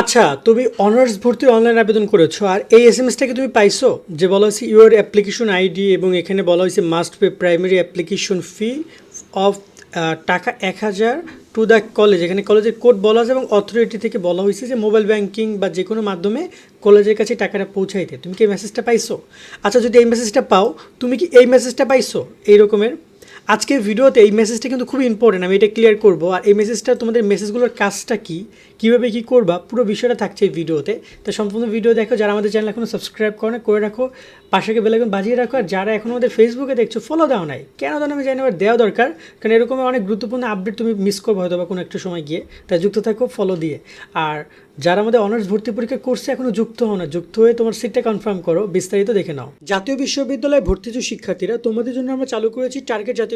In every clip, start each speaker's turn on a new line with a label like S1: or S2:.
S1: আচ্ছা তুমি অনার্স ভর্তির অনলাইন আবেদন করেছ, আর এই এস এম এসটাকে তুমি পাইছো? যে বলা হয়েছে ইউর অ্যাপ্লিকেশন আইডি এবং এখানে বলা হয়েছে must pay primary application fee of টাকা এক হাজার টু দ্য কলেজ এখানে কলেজের কোড বলা আছে এবং অথরিটি থেকে বলা হয়েছে যে মোবাইল ব্যাংকিং বা যে কোনো মাধ্যমে কলেজের কাছে টাকাটা পৌঁছাইতে। তুমি কি এই মেসেজটা পাইছো? আচ্ছা যদি এই মেসেজটা পাও, তুমি কি এই মেসেজটা পাইছো? এই রকমের। আজকের ভিডিওতে এই মেসেজটা কিন্তু খুব ইম্পর্টেন্ট আমি এটা ক্লিয়ার করব। আর এই মেসেজটা তোমাদের মেসেজগুলোর কাজটা কি? কীভাবে কী করবা? পুরো বিষয়টা থাকছে এই ভিডিওতে। তো সম্পূর্ণ ভিডিও দেখো, যারা আমাদের চ্যানেল এখনও সাবস্ক্রাইব করে না করে রাখো। পাশে বেলাগুন বাজিয়ে রাখো। আর যারা এখন আমাদের ফেসবুকে দেখছ ফলো দাও নাই। কেন দাও আমি জানি আবার দেওয়া দরকার। কারণ এরকম অনেক গুরুত্বপূর্ণ আপডেট তুমি মিস করব হয়তো বা কোনো একটা সময় গিয়ে। তাই যুক্ত থাকো ফলো দিয়ে। আর যারা আমাদের অনার্স ভর্তি পরীক্ষা করছে, এখনও যুক্ত হও না। যুক্ত হয়ে তোমার সিটটা কনফার্ম করো। বিস্তারিত দেখে নাও। জাতীয় বিশ্ববিদ্যালয়ে ভর্তি যে শিক্ষার্থীরা, তোমাদের জন্য আমরা চালু করেছি টার্গেট জাতীয়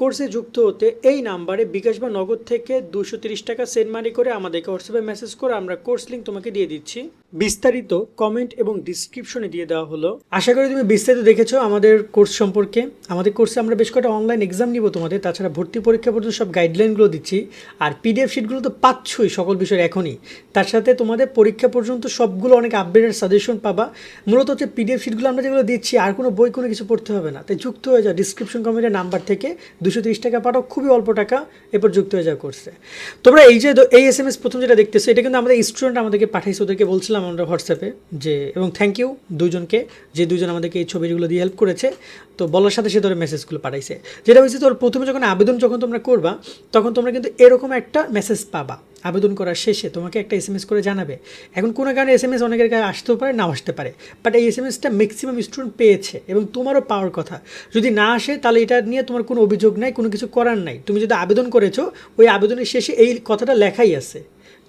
S1: কোর্সে যুক্ত হতে এই নাম্বারে বিকাশ বা নগদ থেকে দুশো টাকা সেন্ড মানি করে আমাদেরকে হোয়াটসঅ্যাপে মেসেজ করে আমরা কোর্স লিঙ্ক তোমাকে দিয়ে দিচ্ছি। বিস্তারিত কমেন্ট এবং ডিসক্রিপশনে দিয়ে দেওয়া হলো। আশা করি তুমি বিস্তারিত দেখেছ আমাদের কোর্স সম্পর্কে। আমাদের কোর্সে আমরা বেশ কয়েকটা অনলাইন এক্সাম নিব তোমাদের, তাছাড়া ভর্তি পরীক্ষা পর্যন্ত সব গাইডলাইনগুলো দিচ্ছি। আর পিডিএফ শিটগুলো তো পাচ্ছই সকল বিষয়ের এখনই। তার সাথে তোমাদের পরীক্ষা পর্যন্ত সবগুলো অনেক আপডেটেড সাজেশন পাবা। মূলত হচ্ছে পিডিএফ শিটগুলো আমরা যেগুলো দিচ্ছি, আর কোনো বই কোনো কিছু পড়তে হবে না। তাই যুক্ত হয়ে যাও ডিসক্রিপশন কমেন্টের নাম্বার থেকে। দুশো তিরিশ টাকা পাঠাও, খুবই অল্প টাকা, এরপর যুক্ত হয়ে যাওয়া কোর্সে তোমরা এই যে এই এস এম এস প্রথম যেটা দেখতেছো, এটা কিন্তু আমাদের স্টুডেন্ট আমাদেরকে পাঠাইছে, ওদেরকে বলছিলাম আমরা হোয়াটসঅ্যাপে যে, এবং থ্যাংক ইউ দুজনকে যে দুজন আমাদেরকে এই ছবিগুলো দিয়ে হেল্প করেছে। তো বলার সাথে সে ধরে মেসেজগুলো পাঠাইছে। যেটা হচ্ছে তোর প্রথমে যখন আবেদন যখন তোমরা করবা, তখন তোমরা কিন্তু এরকম একটা মেসেজ পাবা। আবেদন করার শেষে তোমাকে একটা এস এম এস করে জানাবে। এখন কোনো কারণে এস এম এস অনেকের কাছে আসতেও পারে, নাও আসতে পারে। বাট এই এস এম এসটা ম্যাক্সিমাম স্টুডেন্ট পেয়েছে, এবং তোমারও পাওয়ার কথা। যদি না আসে, তাহলে এটা নিয়ে তোমার কোনো অভিযোগ নাই, কোনো কিছু করার নাই। তুমি যদি আবেদন করেছ, ওই আবেদনের শেষে এই কথাটা লেখাই আছে।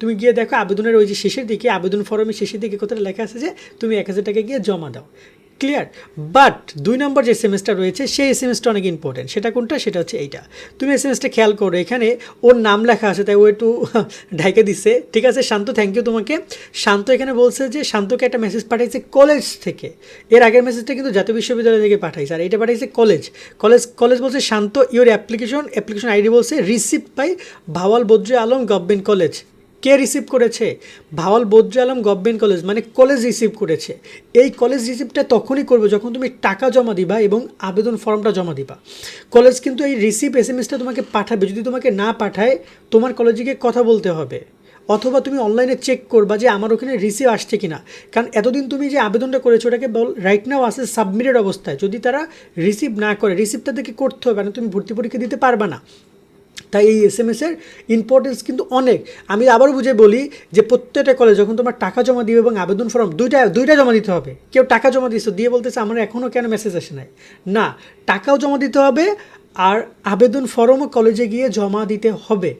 S1: তুমি গিয়ে দেখো আবেদনের ওই যে শেষের দিকে, আবেদন ফর্মের শেষের দিকে কোথায় লেখা আছে যে তুমি এক হাজার টাকা গিয়ে জমা দাও। ক্লিয়ার বাট দুই নম্বর যে সেমেস্টার রয়েছে, সেই এস এম এসটা অনেক ইম্পর্টেন্ট সেটা কোনটা? সেটা হচ্ছে এইটা। তুমি এস এম এসটা খেয়াল করো, এখানে ওর নাম লেখা আছে, তাই ও একটু ঢাইকে দিছে। ঠিক আছে, শান্ত থ্যাংক ইউ তোমাকে। শান্ত এখানে বলছে যে, শান্তকে একটা মেসেজ পাঠাইছে কলেজ থেকে। এর আগের মেসেজটা কিন্তু জাতীয় বিশ্ববিদ্যালয় থেকে পাঠাইছে, আর এটা পাঠাইছে কলেজ কলেজ কলেজ বলছে, Shanto your application application ID বলছে receive by Bhawal Badre Alam government college K receive করেছে? ভাওয়াল বদ্র আলম গভর্নমেন্ট কলেজ মানে কলেজ রিসিভ করেছে। এই কলেজ রিসিভটা তখনই করবে যখন তুমি টাকা জমা দিবা এবং আবেদন ফর্মটা জমা দিবা। কলেজ কিন্তু এই রিসিভ এস এম এসটা তোমাকে পাঠাবে। যদি তোমাকে না পাঠায়, তোমার কলেজে গিয়ে কথা বলতে হবে। অথবা তুমি অনলাইনে চেক করবা যে আমার ওখানে রিসিভ আসছে কি না কারণ এতদিন তুমি যে আবেদনটা করেছ, ওটাকে বল রাইট নাও আসে সাবমিটেড অবস্থায়। যদি তারা রিসিভ না করে রিসিভটা থেকে করতে হবে না তুমি ভর্তি পরীক্ষা দিতে পারবা না। তাই এই এস এম এসের ইম্পর্টেন্স কিন্তু অনেক। আমি আবারও বুঝে বলি যে প্রত্যেকটা কলেজ যখন তোমার টাকা জমা দিবে এবং আবেদন ফর্ম দুইটা দুইটা জমা দিতে হবে। কেউ টাকা জমা দিচ্ছে দিয়ে বলতেছে আমার এখনও কেন মেসেজ আসে নাই। না, টাকাও জমা দিতে হবে আর আবেদন ফর্মও কলেজে গিয়ে জমা দিতে হবে।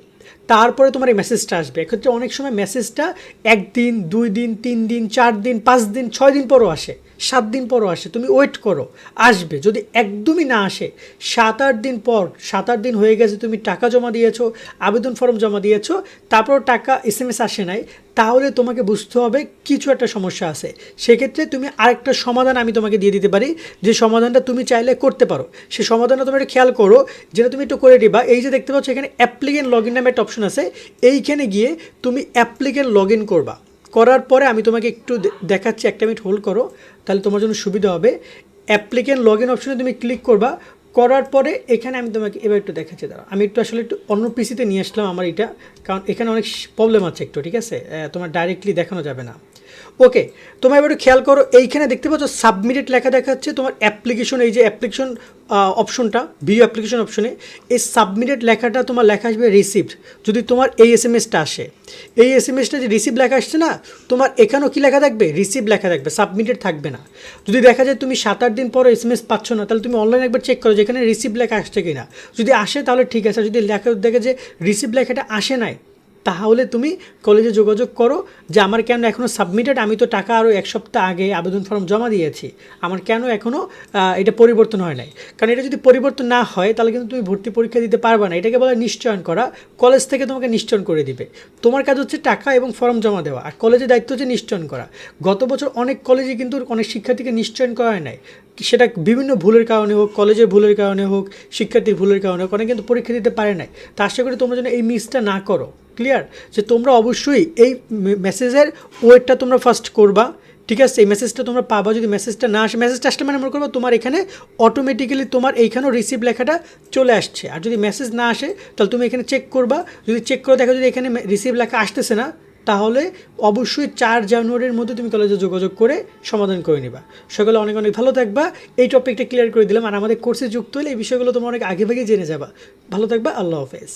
S1: তারপরে তোমার এই মেসেজটা আসবে। এক্ষেত্রে অনেক সময় মেসেজটা একদিন, দুই দিন, তিন দিন, চার দিন, পাঁচ দিন, ছয় দিন পরও আসে। সাত দিন পরও আসে, তুমি ওয়েট করো, আসবে। যদি একদমই না আসে, সাত আট দিন পর, সাত আট দিন হয়ে গেছে তুমি টাকা জমা দিয়েছ, আবেদন ফর্ম জমা দিয়েছ তারপর টাকা এস এম এস আসে নাই, তাহলে তোমাকে বুঝতে হবে কিছু একটা সমস্যা আছে। সেক্ষেত্রে তুমি আরেকটা সমাধান আমি তোমাকে দিয়ে দিতে পারি, যে সমাধানটা তুমি চাইলে করতে পারো। সেই সমাধানটা তুমি একটু খেয়াল করো, যেটা তুমি একটু করে দিবা, এই যে দেখতে পাচ্ছ এখানে অ্যাপ্লিকেন্ট লগ ইন নামে একটা অপশন আছে, এইখানে গিয়ে তুমি অ্যাপ্লিকেন্ট লগ ইন করবা। করার পরে আমি তোমাকে একটু দেখাচ্ছি, একটা মিনিট হোল্ড করো, তাহলে তোমার জন্য সুবিধা হবে। অ্যাপ্লিকেন্ট লগ ইন অপশনে তুমি ক্লিক করবা, করার পরে এখানে আমি তোমাকে এবার একটু দেখাচ্ছি দাঁড়া আমি একটু আসলে একটু অন্য পিসিতে নিয়ে আসলাম আমার এটা, কারণ এখানে অনেক প্রবলেম আছে একটু, ঠিক আছে? তোমার ডাইরেক্টলি দেখানো যাবে না। ওকে তোমার এবার খেয়াল করো, এইখানে দেখতে পাচ্ছ সাবমিটেড লেখা দেখাচ্ছে, তোমার অ্যাপ্লিকেশন এই যে অ্যাপ্লিকেশন অপশনটা ভিডিও অ্যাপ্লিকেশন অপশনে এই সাবমিটেড লেখাটা তোমার লেখা আসবে রিসিভড যদি তোমার এই এস এম এসটা আসে। এই এস এম এসটা যে রিসিভ লেখা আসছে না, তোমার এখানেও কি লেখা থাকবে? রিসিভ লেখা থাকবে সাবমিটেড থাকবে না। যদি দেখা যায় তুমি সাত আট দিন পর এস এম এস পাচ্ছ না, তাহলে তুমি অনলাইনে একবার চেক করো যেখানে রিসিভ লেখা আসছে কি না যদি আসে তাহলে ঠিক আছে যদি লেখা দেখে যে রিসিভ লেখাটা আসে নাই তাহলে তুমি কলেজে যোগাযোগ করো যে আমার কেন এখনও সাবমিটেড আমি তো টাকা আরও এক সপ্তাহ আগে আবেদন ফর্ম জমা দিয়েছি। আমার কেন এখনও এটা পরিবর্তন হয় নাই? কারণ এটা যদি পরিবর্তন না হয়, তাহলে কিন্তু তুমি ভর্তি পরীক্ষা দিতে পারবে না। এটাকে বলা নিশ্চয়ন করা। কলেজ থেকে তোমাকে নিশ্চয়ন করে দিবে। তোমার কাজ হচ্ছে টাকা এবং ফর্ম জমা দেওয়া। আর কলেজের দায়িত্ব হচ্ছে নিশ্চয়ন করা। গত বছর অনেক কলেজে কিন্তু অনেক শিক্ষার্থীকে নিশ্চয়ন করা হয় নাই। সেটা বিভিন্ন ভুলের কারণে হোক কলেজের ভুলের কারণে হোক, শিক্ষার্থীর ভুলের কারণে হোক, অনেক কিন্তু পরীক্ষা দিতে পারে নাই। তা আশা করি তোমরা যেন এই মিসটা না করো। ক্লিয়ার যে তোমরা অবশ্যই এই মেসেজের ওয়েটটা তোমরা ফার্স্ট করবা, ঠিক আছে? এই মেসেজটা তোমরা পাবা, যদি মেসেজটা না আসে মেসেজটা আসলে মানে মনে করব তোমার এখানে অটোমেটিক্যালি তোমার এইখানেও রিসিভ লেখাটা চলে আসছে। আর যদি মেসেজ না আসে, তাহলে তুমি এখানে চেক করবা। যদি চেক করে দেখো যদি এখানে রিসিভ লেখা আসতেছে না, তাহলে অবশ্যই চার জানুয়ারির মধ্যে তুমি কলেজে যোগাযোগ করে সমাধান করে নিবা। সকলে অনেক অনেক ভালো থাকবা। এই টপিকটা ক্লিয়ার করে দিলাম। আর আমাদের কোর্সে যুক্ত হলে এই বিষয়গুলো তোমরা অনেক আগে ভাগে জেনে যাবা। ভালো থাকবা। আল্লাহ হাফেজ।